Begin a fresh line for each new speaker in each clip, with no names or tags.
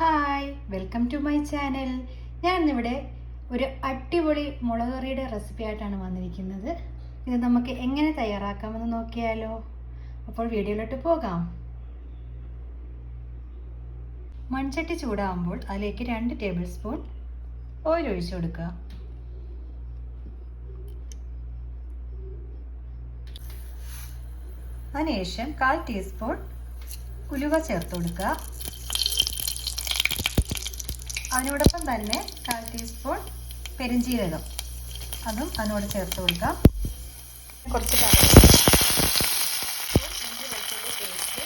Hi welcome to my channel. ഞാൻ ഇന്നിവിടെ ഒരു അടിപൊളി മുളക് കറിയുടെ റെസിപ്പി ആയിട്ടാണ് വന്നിരിക്കുന്നത്. ഇത് നമുക്ക് എങ്ങനെ തയ്യാറാക്കാമെന്ന് നോക്കിയാലോ? അപ്പോൾ വീഡിയോയിലോട്ട് പോകാം. മൺചട്ടി ചൂടാകുമ്പോൾ അതിലേക്ക് രണ്ട് ടേബിൾ സ്പൂൺ ഓയിൽ ഒഴിച്ചു കൊടുക്കുക. അതിനുശേഷം കാൽ ടീസ്പൂൺ ഉലുവ ചേർത്ത് കൊടുക്കുക. അതിനോടൊപ്പം തന്നെ കാൽ ടീസ്പൂൺ പെരിഞ്ചീരകം. അതും അതിനോട് ചേർത്ത് കൊടുക്കാം. കുറച്ച്. ഇഞ്ചി വെളുത്തുള്ളി പേസ്റ്റ്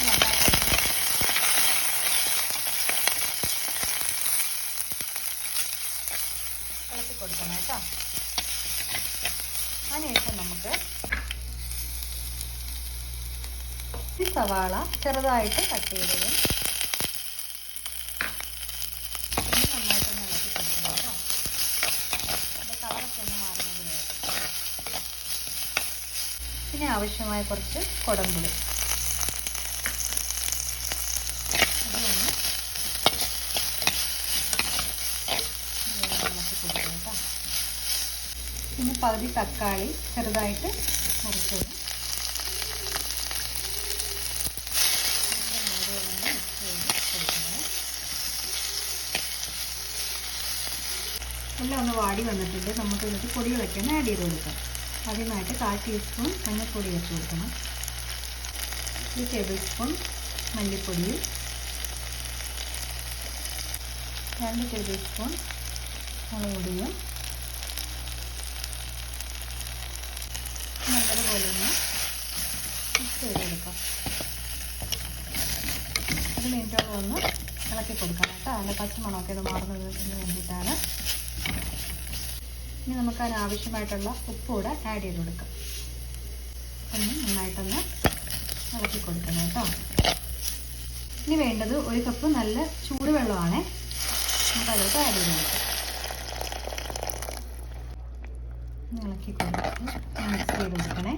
നന്നായിട്ട് ഇളക്കി കൊടുക്കണം കേട്ടോ. അതിനുശേഷം നമുക്ക് ഈ സവാള ചെറുതായിട്ട് കട്ട് ചെയ്തതും ഇനി നന്നായിട്ടൊന്ന് ഇളക്കി കൊടുക്കണം കേട്ടോ അതിന്റെ കളറൊക്കെ ഒന്ന് മാറുന്നത് വരെ പിന്നെ ആവശ്യമായ കുറച്ച് കുടമ്പുളി പിന്നെ പകുതി തക്കാളി ചെറുതായിട്ട് മുറിച്ചത് എല്ലാം ഒന്ന് വാടി വന്നിട്ടുണ്ട്. നമുക്ക് ഇതിനകത്ത് പൊടികളൊക്കെ ഒന്ന് ആഡ് ചെയ്ത് കൊടുക്കാം. ആദ്യമായിട്ട് കാൽ ടീസ്പൂൺ മഞ്ഞൾപ്പൊടി വെച്ച് കൊടുക്കണം. ഒരു ടേബിൾ സ്പൂൺ മല്ലിപ്പൊടി. രണ്ട് ടേബിൾ സ്പൂൺ മുളക് പൊടിയും. നല്ലതുപോലെ ഒന്ന് മിക്സ് ചെയ്തെടുക്കാം. അത് മിനിറ്റോളം ഒന്ന് ഇളക്കി കൊടുക്കണം കേട്ടോ. അതിന്റെ പച്ചമണമൊക്കെ ഇത് മാറുന്നതിന് വേണ്ടിയിട്ടാണ്. ഇനി നമുക്ക് അതിന് ആവശ്യമായിട്ടുള്ള ഉപ്പ് കൂടെ ആഡ് ചെയ്ത് കൊടുക്കാം. ഒന്ന് നന്നായിട്ടൊന്ന് ഇളക്കി കൊടുക്കണം കേട്ടോ. ഇനി വേണ്ടത് ഒരു കപ്പ് നല്ല ചൂടുവെള്ളമാണ്. നമുക്ക് അതിലോട്ട് ആഡ് ചെയ്ത് കൊടുക്കാം. ഇളക്കി കൊടുത്തിട്ട് മിക്സ് ചെയ്ത് കൊടുക്കണേ.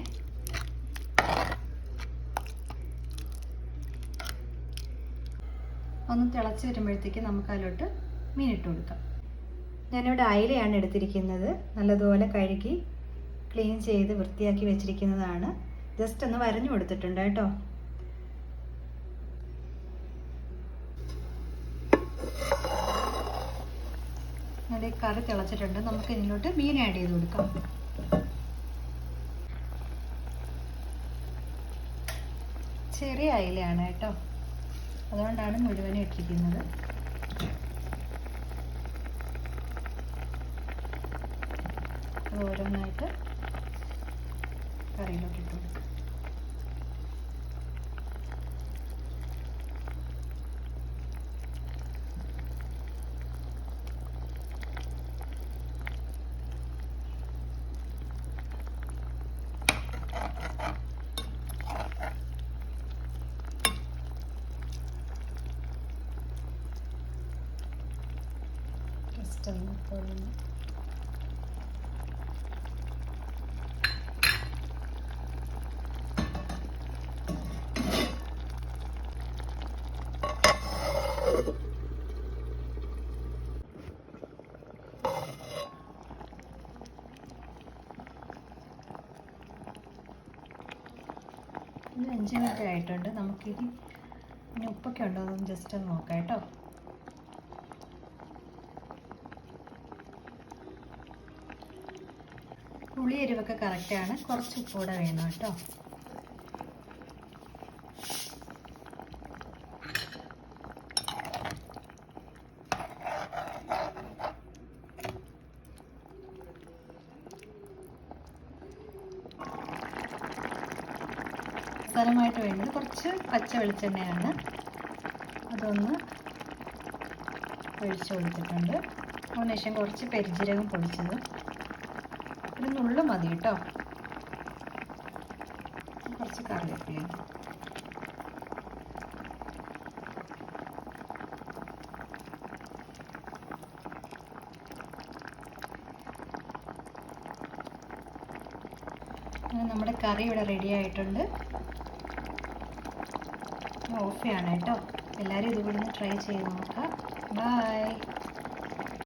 ഒന്ന് തിളച്ച് വരുമ്പോഴത്തേക്ക് നമുക്ക് അതിലോട്ട് മീനിട്ട് കൊടുക്കാം. ഞാനിവിടെ അയിലയാണ് എടുത്തിരിക്കുന്നത്. നല്ലതുപോലെ കഴുകി ക്ലീൻ ചെയ്ത് വൃത്തിയാക്കി വെച്ചിരിക്കുന്നതാണ്. ജസ്റ്റ് ഒന്ന് വരഞ്ഞു കൊടുത്തിട്ടുണ്ട് കേട്ടോ. നല്ല കറി തിളച്ചിട്ടുണ്ട്. നമുക്ക് ഇതിലോട്ട് മീൻ ആഡ് ചെയ്ത് കൊടുക്കാം. ചെറിയ അയിലയാണ് കേട്ടോ. അതുകൊണ്ടാണ് മുഴുവനും ഇട്ടിരിക്കുന്നത്. ഓരോന്നായിട്ട് കറിയിലോട്ട് ഇട്ട് Thank you. ഇത് അഞ്ച് മിനിറ്റ് ആയിട്ടുണ്ട്. നമുക്കിനി ഇനി ഉപ്പൊക്കെ ഉണ്ടോ എന്ന് ജസ്റ്റ് ഒന്ന് നോക്കാം കേട്ടോ. പുളി എരിവൊക്കെ കറക്റ്റാണ് കുറച്ച് ഉപ്പ് കൂടെ വേണം കേട്ടോ. അവസാനമായിട്ട് വേണ്ടത് കുറച്ച് പച്ച വെളിച്ചെണ്ണയാണ്. അതൊന്ന് ഒഴിച്ചു കൊടുത്തിട്ടുണ്ട്. അതിനുശേഷം കുറച്ച് പെരിഞ്ജീരകം പൊടിച്ചത്. ഒരു നുള്ളു മതി കേട്ടോ. കുറച്ച് കറിവേപ്പിലയും നമ്മുടെ കറി ഇവിടെ റെഡി ആയിട്ടുണ്ട്. ഓഫ് ചെയ്യാണ് കേട്ടോ. എല്ലാവരും ഒന്ന് ട്രൈ ചെയ്ത് നോക്കാം. ബൈ